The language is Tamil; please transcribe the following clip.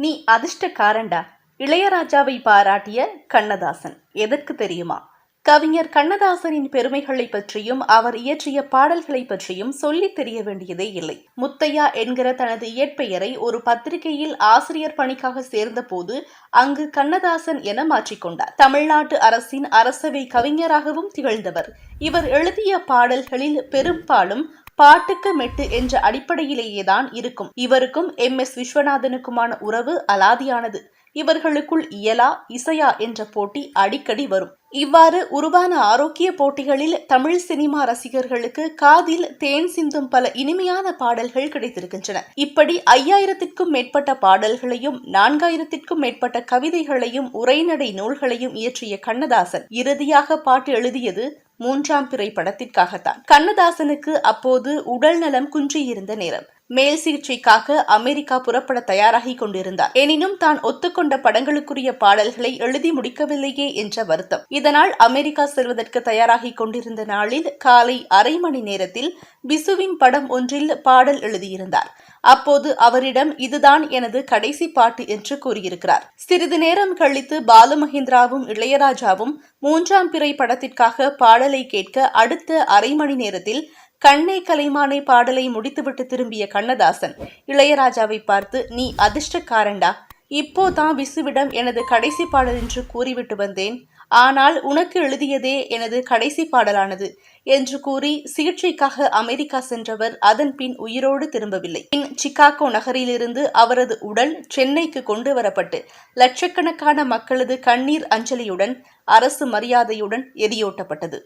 நீ அதிர்ஷ்டக்காரண்டா இளையராஜாவை பாராட்டிய கண்ணதாசன். எதற்கு தெரியுமா? கவிஞர் கண்ணதாசனின் பெருமைகளை பற்றியும் அவர் இயற்றிய பாடல்களை பற்றியும் சொல்லித் தெரிய வேண்டியதே இல்லை. முத்தையா என்கிற தனது இயற்பெயரை ஒரு பத்திரிகையில் ஆசிரியர் பணிக்காக சேர்ந்தபோது அங்கு கண்ணதாசன் என மாற்றிக்கொண்டார் தமிழ்நாட்டு அரசின் அரசவை கவிஞராகவும் திகழ்ந்தவர். இவர் எழுதிய பாடல்களில் பெரும்பாலும் பாட்டுக்கு மெட்டு என்ற அடிப்படையிலேயே தான் இருக்கும். இவருக்கும் எம். எஸ். விஸ்வநாதனுக்குமான உறவு அலாதியானது. இவர்களுக்குள் இயலா இசையா என்ற போட்டி அடிக்கடி வரும். இவ்வாறு உருவான ஆரோக்கிய போட்டிகளில் தமிழ் சினிமா ரசிகர்களுக்கு காதில் தேன் சிந்தும் பல இனிமையான பாடல்கள் கிடைத்திருக்கின்றன. இப்படி ஐயாயிரத்திற்கும் மேற்பட்ட பாடல்களையும் நான்காயிரத்திற்கும் மேற்பட்ட கவிதைகளையும் உரைநடை நூல்களையும் இயற்றிய கண்ணதாசன் இறுதியாக பாட்டு எழுதியது மூன்றாம் பிறை படத்திற்காகத்தான். கண்ணதாசனுக்கு அப்போது உடல் நலம் குன்றியிருந்த நேரம். மேல் சிகிச்சைக்காக அமெரிக்கா புறப்பட தயாராகி கொண்டிருந்தார். எனினும் தான் ஒத்துக்கொண்ட படங்களுக்குரிய பாடல்களை எழுதி முடிக்கவில்லையே என்ற வருத்தம். இதனால் அமெரிக்கா செல்வதற்கு தயாராகி கொண்டிருந்த நாளில் காலை அரை மணி நேரத்தில் பிசுவின் படம் ஒன்றில் பாடல் எழுதியிருந்தார். அப்போது அவரிடம் இதுதான் எனது கடைசி பாட்டு என்று கூறியிருக்கிறார். சிறிது நேரம் கழித்து பாலுமகேந்திராவும் இளையராஜாவும் மூன்றாம் பிறை படத்திற்காக பாடலை கேட்க அடுத்த அரை மணி நேரத்தில் கண்ணே கலைமானே பாடலை முடித்துவிட்டு திரும்பிய கண்ணதாசன் இளையராஜாவை பார்த்து நீ அதிர்ஷ்டக்காரண்டா இப்போ தான் விசுவிடம் எனது கடைசி பாடல் என்று கூறிவிட்டு வந்தேன். ஆனால் உனக்கு எழுதியதே எனது கடைசி பாடலானது என்று கூறி சிகிச்சைக்காக அமெரிக்கா சென்றவர் அதன் பின் உயிரோடு திரும்பவில்லை. பின் சிகாகோ நகரிலிருந்து அவரது உடல் சென்னைக்கு கொண்டு வரப்பட்டு லட்சக்கணக்கான மக்களது கண்ணீர் அஞ்சலியுடன் அரசு மரியாதையுடன் எரியூட்டப்பட்டது.